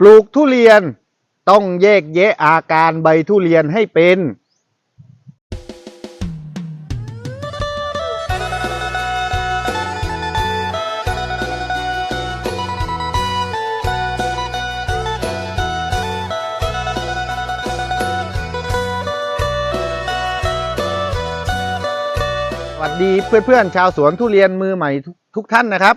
ปลูกทุเรียนต้องแยกแยะอาการใบทุเรียนให้เป็น สวัสดีเพื่อนๆชาวสวนทุเรียนมือใหม่ทุกท่านนะครับ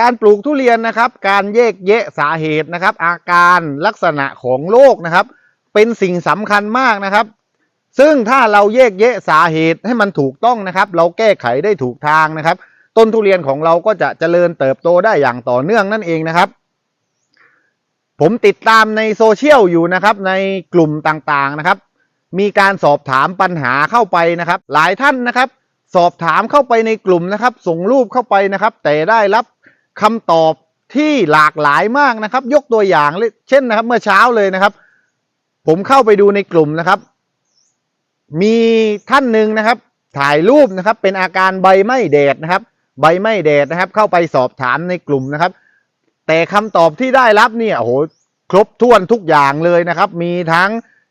การปลูกทุเรียนนะครับ การแยกแยะสาเหตุนะครับ อาการลักษณะของโรคนะครับ เป็นสิ่งสำคัญมากนะครับ ซึ่งถ้าเราแยกแยะสาเหตุให้มันถูกต้องนะครับ เราแก้ไขได้ถูกทางนะครับ ต้นทุเรียนของเราก็จะเจริญเติบโตได้อย่างต่อเนื่องนั่นเองนะครับ ผมติดตามในโซเชียลอยู่นะครับในกลุ่มต่างๆนะครับ มีการสอบถามปัญหาเข้าไปนะครับ หลายท่านนะครับ สอบถามเข้าไปในกลุ่มนะครับ ส่งรูปเข้าไปนะครับ แต่ได้รับ คำตอบที่หลากหลายมากนะครับ ยกตัวอย่างเช่นนะครับ เมื่อเช้าเลยนะครับ ผมเข้าไปดูในกลุ่มนะครับ มีท่านหนึ่งนะครับ ถ่ายรูปนะครับ เป็นอาการใบไม้แดดนะครับ ใบไม้แดดนะครับ เข้าไปสอบถามในกลุ่มนะครับ แต่คำตอบที่ได้รับเนี่ยโหครบถ้วนทุกอย่างเลยนะครับ มีทั้ง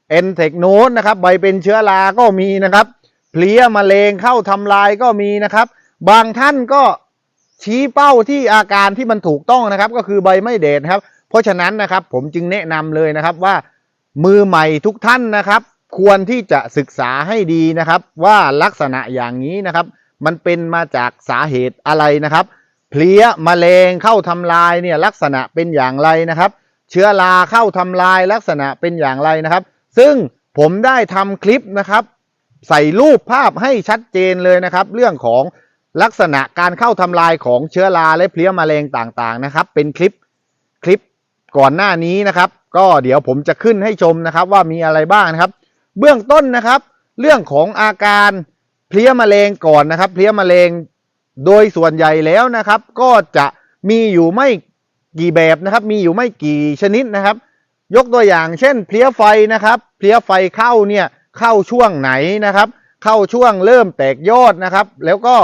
เอนเทคโนสนะครับ ใบเป็นเชื้อราก็มีนะครับเพลี้ยมะเร็งเข้าทำลายก็มีนะครับ บางท่านก็ ชี้เป้าที่อาการที่มันถูกต้องนะครับ ก็คือใบไม่เดดนครับ เพราะฉะนั้นนะครับผมจึงแนะนำเลยนะครับว่ามือใหม่ทุกท่านนะครับ ควรที่จะศึกษาให้ดีนะครับ ว่าลักษณะอย่างนี้นะครับ มันเป็นมาจากสาเหตุอะไรนะครับเพลี้ยมะเร็งเข้าทำลายเนี่ยลักษณะเป็นอย่างไรนะครับ เชื้อราเข้าทำลายลักษณะเป็นอย่างไรนะครับ ซึ่งผมได้ทำคลิปนะครับ ใส่รูปภาพให้ชัดเจนเลยนะครับ เรื่องของ ลักษณะการเข้าทำลายของเชื้อราและเพลี้ยแมลงต่างๆนะครับ เป็นคลิปคลิปก่อนหน้านี้นะครับ ก็เดี๋ยวผมจะขึ้นให้ชมนะครับว่ามีอะไรบ้างนะครับ เบื้องต้นนะครับ เรื่องของอาการเพลี้ยแมลงก่อนนะครับ เพลี้ยแมลงโดยส่วนใหญ่แล้วนะครับ ก็จะมีอยู่ไม่กี่แบบนะครับ มีอยู่ไม่กี่ชนิดนะครับ ยกตัวอย่างเช่น เพลี้ยไฟนะครับ เพลี้ยไฟเข้าเนี่ยเข้าช่วงไหนนะครับ เข้าช่วงเริ่มแตกยอดนะครับ แล้วก็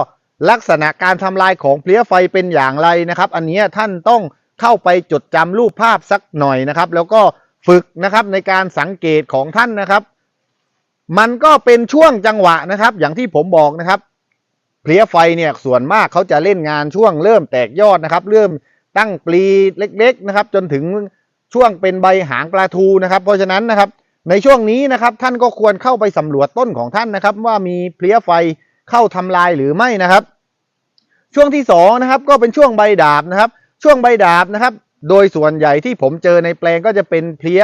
ลักษณะการทำลายของเพลี้ยไฟเป็นอย่างไรนะครับ อันนี้ท่านต้องเข้าไปจดจำรูปภาพสักหน่อยนะครับ แล้วก็ฝึกนะครับในการสังเกตของท่านนะครับ มันก็เป็นช่วงจังหวะนะครับ อย่างที่ผมบอกนะครับเพลี้ยไฟเนี่ยส่วนมากเขาจะเล่นงานช่วงเริ่มแตกยอดนะครับ เริ่มตั้งปลีเล็ก ๆนะครับ จนถึงช่วงเป็นใบหางปลาทูนะครับ เพราะฉะนั้นนะครับ ในช่วงนี้นะครับท่านก็ควรเข้าไปสำรวจต้นของท่านนะครับ ว่ามีเพลี้ยไฟ เข้าทำลายหรือไม่นะครับ ช่วงที่สองนะครับก็เป็นช่วงใบดาบนะครับ ช่วงใบดาบนะครับ โดยส่วนใหญ่ที่ผมเจอในแปลงก็จะเป็นเพลี้ย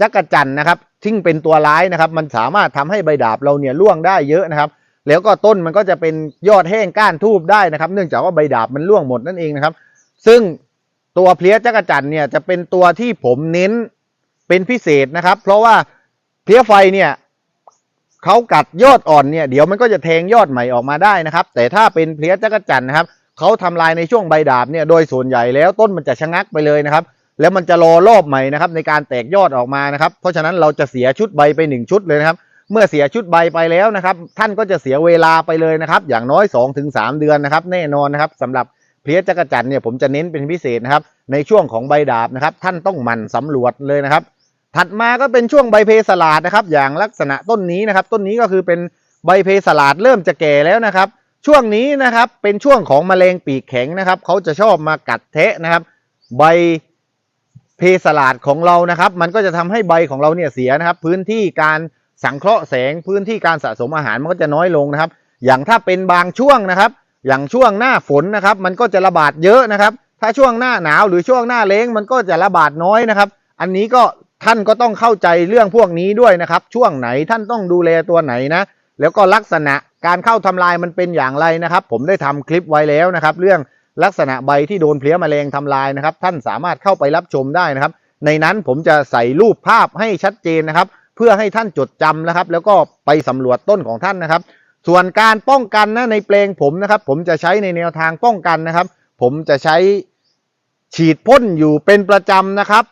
จักรจันนะครับซึ่งเป็นตัวร้ายนะครับ มันสามารถทำให้ใบดาบเราเนี่ยร่วงได้เยอะนะครับ แล้วก็ต้นมันก็จะเป็นยอดแห้งก้านทูบได้นะครับ เนื่องจากว่าใบดาบมันร่วงหมดนั่นเองนะครับ ซึ่งตัวเพลี้ยจักรจันเนี่ยจะเป็นตัวที่ผมเน้นเป็นพิเศษนะครับ เพราะว่าเพลี้ยไฟเนี่ย เขากัดยอดอ่อนเนี่ยเดี๋ยวมันก็จะแทงยอดใหม่ออกมาได้นะครับ แต่ถ้าเป็นเพลี้ยจักรจันทร์นะครับเขาทำลายในช่วงใบดาบเนี่ยโดยส่วนใหญ่แล้วต้นมันจะชะงักไปเลยนะครับ แล้วมันจะรอรอบใหม่นะครับในการแตกยอดออกมานะครับ เพราะฉะนั้นเราจะเสียชุดใบไปหนึ่งชุดเลยนะครับ เมื่อเสียชุดใบไปแล้วนะครับ ท่านก็จะเสียเวลาไปเลยนะครับ อย่างน้อย2อถึงสเดือนนะครับ แน่นอนนะครับสำหรับเพลี้ยจักรจันเนี่ยผมจะเน้นเป็นพิเศษนะครับในช่วงของใบดาบนะครับ ท่านต้องหมั่นสำรวจเลยนะครับ ถัดมาก็เป็นช่วงใบเพสลาดนะครับ อย่างลักษณะต้นนี้นะครับ ต้นนี้ก็คือเป็นใบเพสลาดเริ่มจะแก่แล้วนะครับ ช่วงนี้นะครับเป็นช่วงของแมลงปีกแข็งนะครับเขาจะชอบมากัดแทะนะครับ ใบเพสลาดของเรานะครับ มันก็จะทำให้ใบของเราเนี่ยเสียนะครับ พื้นที่การสังเคราะห์แสงพื้นที่การสะสมอาหารมันก็จะน้อยลงนะครับ อย่างถ้าเป็นบางช่วงนะครับ อย่างช่วงหน้าฝนนะครับ มันก็จะระบาดเยอะนะครับ ถ้าช่วงหน้าหนาวหรือช่วงหน้าแล้งมันก็จะระบาดน้อยนะครับ อันนี้ก็ ท่านก็ต้องเข้าใจเรื่องพวกนี้ด้วยนะครับ ช่วงไหนท่านต้องดูแลตัวไหนนะ แล้วก็ลักษณะการเข้าทำลายมันเป็นอย่างไรนะครับ ผมได้ทำคลิปไว้แล้วนะครับ เรื่องลักษณะใบที่โดนเพลี้ยแมลงทำลายนะครับ ท่านสามารถเข้าไปรับชมได้นะครับ ในนั้นผมจะใส่รูปภาพให้ชัดเจนนะครับ เพื่อให้ท่านจดจำนะครับ แล้วก็ไปสำรวจต้นของท่านนะครับ ส่วนการป้องกันนะในเปลงผมนะครับ ผมจะใช้ในแนวทางป้องกันนะครับ ผมจะใช้ฉีดพ่นอยู่เป็นประจำนะครับ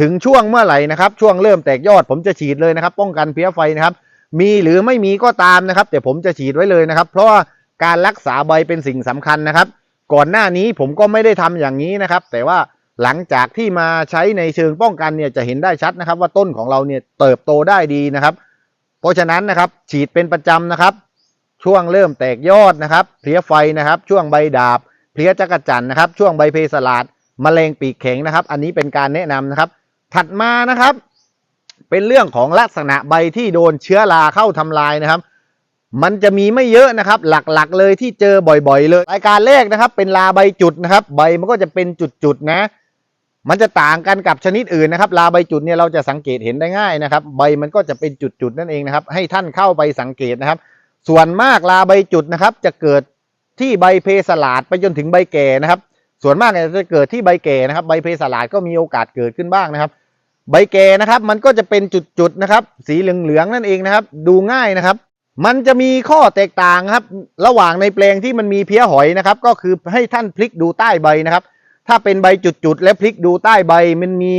ถึงช่วงเมื่อไหร่นะครับ ช่วงเริ่มแตกยอดผมจะฉีดเลยนะครับ ป้องกันเพลี้ยไฟนะครับ มีหรือไม่มีก็ตามนะครับ แต่ผมจะฉีดไว้เลยนะครับ เพราะว่าการรักษาใบเป็นสิ่งสำคัญนะครับ ก่อนหน้านี้ผมก็ไม่ได้ทำอย่างนี้นะครับ แต่ว่าหลังจากที่มาใช้ในเชิงป้องกันเนี่ยจะเห็นได้ชัดนะครับ ว่าต้นของเราเนี่ยเติบโตได้ดีนะครับ เพราะฉะนั้นนะครับ ฉีดเป็นประจำนะครับ ช่วงเริ่มแตกยอดนะครับเพลี้ยไฟนะครับ ช่วงใบดาบเพลี้ยจักรจันนะครับ ช่วงใบเพสลาดมแมลงปีกแข็งนะครับ อันนี้เป็นการแนะนำนะครับ ถัดมานะครับ เป็นเรื่องของลักษณะใบที่โดนเชื้อราเข้าทำลายนะครับ มันจะมีไม่เยอะนะครับ หลักๆเลยที่เจอบ่อยๆ เลย รายการแรกนะครับ เป็นลาใบจุดนะครับ ใบมันก็จะเป็นจุดๆนะ มันจะต่างกันกับชนิดอื่นนะครับลาใบจุดเนี่ยเราจะสังเกตเห็นได้ง่ายนะครับ ใบมันก็จะเป็นจุดๆนั่นเองนะครับ ให้ท่านเข้าไปสังเกตนะครับ ส่วนมากลาใบจุดนะครับ จะเกิดที่ใบเพสลาดไปจนถึงใบแก่นะครับ ส่วนมากเนี่ยจะเกิดที่ใบแก่นะครับ ใบเพสลาดก็มีโอกาสเกิดขึ้นบ้างนะครับ ใบแก่นะครับ มันก็จะเป็นจุดๆนะครับ สีเหลืองๆนั่นเองนะครับ ดูง่ายนะครับ มันจะมีข้อแตกต่างครับ ระหว่างในแปลงที่มันมีเพี้ยหอยนะครับ ก็คือให้ท่านพลิกดูใต้ใบนะครับ ถ้าเป็นใบจุดๆและพลิกดูใต้ใบ มันมี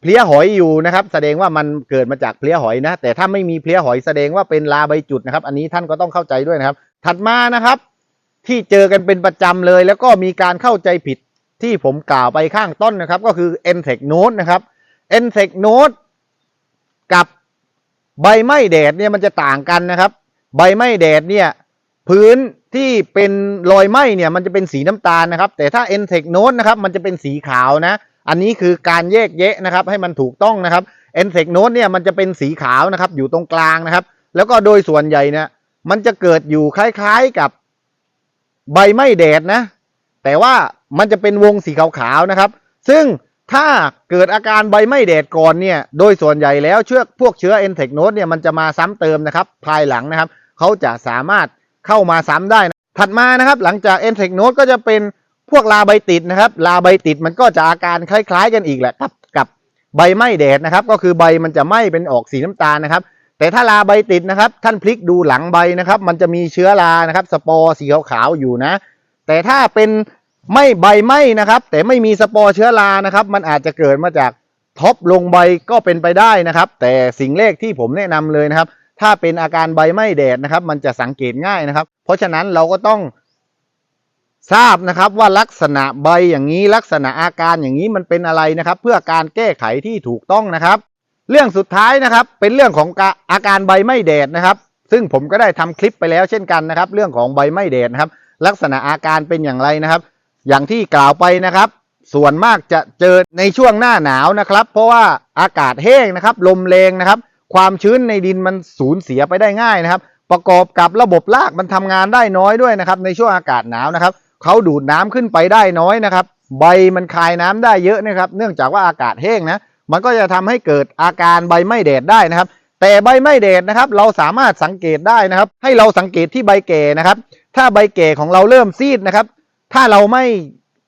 เพลี้ยหอยอยู่นะครับ แสดงว่ามันเกิดมาจากเพลี้ยหอยนะ แต่ถ้าไม่มีเพลี้ยหอยแสดงว่าเป็นลาใบจุดนะครับ อันนี้ท่านก็ต้องเข้าใจด้วยนะครับ ถัดมานะครับ ที่เจอกันเป็นประจำเลย แล้วก็มีการเข้าใจผิดที่ผมกล่าวไปข้างต้นนะครับ ก็คือ e n t e c Note นะครับ e n t e c Note กับใบไม้แดดเนี่ยมันจะต่างกันนะครับ ใบไม้แดดเนี่ยพื้นที่เป็นรอยไหม้เนี่ยมันจะเป็นสีน้ำตาลนะครับ แต่ถ้า e n t e c Note นะครับมันจะเป็นสีขาวนะ อันนี้คือการแยกแยะนะครับ ให้มันถูกต้องนะครับ e n t e c Note เนี่ยมันจะเป็นสีขาวนะครับ อยู่ตรงกลางนะครับ แล้วก็โดยส่วนใหญ่เนี่ยมันจะเกิดอยู่คล้ายๆกับใบไม้แดดนะ แต่ว่ามันจะเป็นวงสีขาวๆนะครับ ซึ่ง ถ้าเกิดอาการใบไม้แดดก่อนเนี่ยโดยส่วนใหญ่แล้วเชื้อพวกเชื้อ e n t e c Note เนี่ยมันจะมาซ้ำเติมนะครับภายหลังนะครับเขาจะสามารถเข้ามาซ้ำได้นะถัดมานะครับหลังจาก e n t e c Note ก็จะเป็นพวกลาใบติดนะครับ ลาใบติดมันก็จะอาการคล้ายๆ กันอีกแหละกับกับใบไหม้แดดนะครับ ก็คือใบมันจะไหม้เป็นออกสีน้ำตาลนะครับ แต่ถ้าลาใบติดนะครับ ท่านพลิกดูหลังใบนะครับ มันจะมีเชื้อรานะครับ สปอร์สีขาวๆอยู่นะ แต่ถ้าเป็น ไม่ใบไหม้นะครับ แต่ไม่มีสปอร์เชื้อรานะครับ มันอาจจะเกิดมาจากท็อปลงใบก็เป็นไปได้นะครับ แต่สิ่งแรกที่ผมแนะนำเลยนะครับ ถ้าเป็นอาการใบไหม้แดดนะครับ มันจะสังเกตง่ายนะครับ เพราะฉะนั้นเราก็ต้องทราบนะครับว่าลักษณะใบอย่างนี้ลักษณะอาการอย่างนี้มันเป็นอะไรนะครับ เพื่อการแก้ไขที่ถูกต้องนะครับ เรื่องสุดท้ายนะครับ เป็นเรื่องของอาการใบไหม้แดดนะครับ ซึ่งผมก็ได้ทำคลิปไปแล้วเช่นกันนะครับ เรื่องของใบไหม้แดดนะครับ ลักษณะอาการเป็นอย่างไรนะครับ อย่างที่กล่าวไปนะครับ ส่วนมากจะเจอในช่วงหน้าหนาวนะครับ เพราะว่าอากาศแห้งนะครับ ลมแรงนะครับ ความชื้นในดินมันสูญเสียไปได้ง่ายนะครับ ประกอบกับระบบรากมันทำงานได้น้อยด้วยนะครับ ในช่วงอากาศหนาวนะครับเขาดูดน้ำขึ้นไปได้น้อยนะครับ ใบมันคายน้ำได้เยอะนะครับ เนื่องจากว่าอากาศแห้งนะมันก็จะทำให้เกิดอาการใบไม้แดดได้นะครับ แต่ใบไม้แดดนะครับ เราสามารถสังเกตได้นะครับ ให้เราสังเกตที่ใบแก่นะครับ ถ้าใบแก่ของเราเริ่มซีดนะครับ ถ้าเราไม่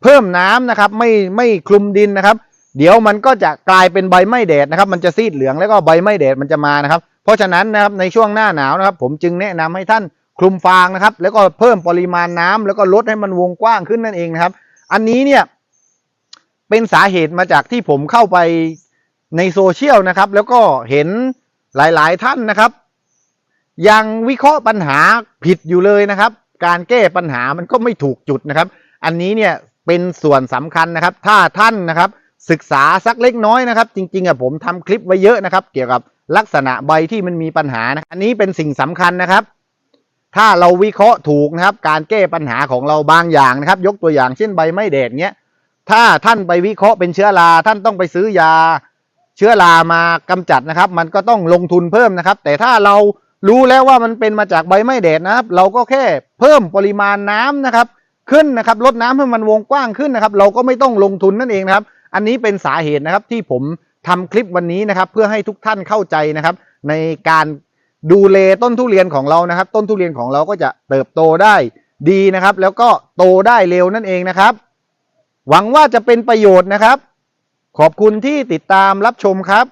เพิ่มน้ำนะครับ ไม่ไม่คลุมดินนะครับ เดี๋ยวมันก็จะกลายเป็นใบไม้แดดนะครับ มันจะซีดเหลืองแล้วก็ใบไม้แดดมันจะมานะครับ เพราะฉะนั้นนะครับในช่วงหน้าหนาวนะครับ ผมจึงแนะนำให้ท่านคลุมฟางนะครับ แล้วก็เพิ่มปริมาณน้ำแล้วก็ลดให้มันวงกว้างขึ้นนั่นเองนะครับ อันนี้เนี่ยเป็นสาเหตุมาจากที่ผมเข้าไปในโซเชียลนะครับ แล้วก็เห็นหลาย ๆ ท่านนะครับ ยังวิเคราะห์ปัญหาผิดอยู่เลยนะครับ การแก้ปัญหามันก็ไม่ถูกจุดนะครับ อันนี้เนี่ยเป็นส่วนสำคัญนะครับ ถ้าท่านนะครับศึกษาสักเล็กน้อยนะครับ จริงๆอะผมทำคลิปไว้เยอะนะครับ เกี่ยวกับลักษณะใบที่มันมีปัญหานะอันนี้เป็นสิ่งสำคัญนะครับ ถ้าเราวิเคราะห์ถูกนะครับ การแก้ปัญหาของเราบางอย่างนะครับ ยกตัวอย่างเช่นใบไม้แดดเนี้ยถ้าท่านไปวิเคราะห์เป็นเชื้อราท่านต้องไปซื้อยา เชื้อรามากำจัดนะครับ มันก็ต้องลงทุนเพิ่มนะครับ แต่ถ้าเรา รู้แล้วว่ามันเป็นมาจากใบไม้แดดนะครับ เราก็แค่เพิ่มปริมาณน้ำนะครับ ขึ้นนะครับลดน้ำให้มันวงกว้างขึ้นนะครับ เราก็ไม่ต้องลงทุนนั่นเองนะครับ อันนี้เป็นสาเหตุนะครับที่ผมทำคลิปวันนี้นะครับ เพื่อให้ทุกท่านเข้าใจนะครับ ในการดูแลต้นทุเรียนของเรานะครับ ต้นทุเรียนของเราก็จะเติบโตได้ดีนะครับ แล้วก็โตได้เร็วนั่นเองนะครับ หวังว่าจะเป็นประโยชน์นะครับ ขอบคุณที่ติดตามรับชมครับ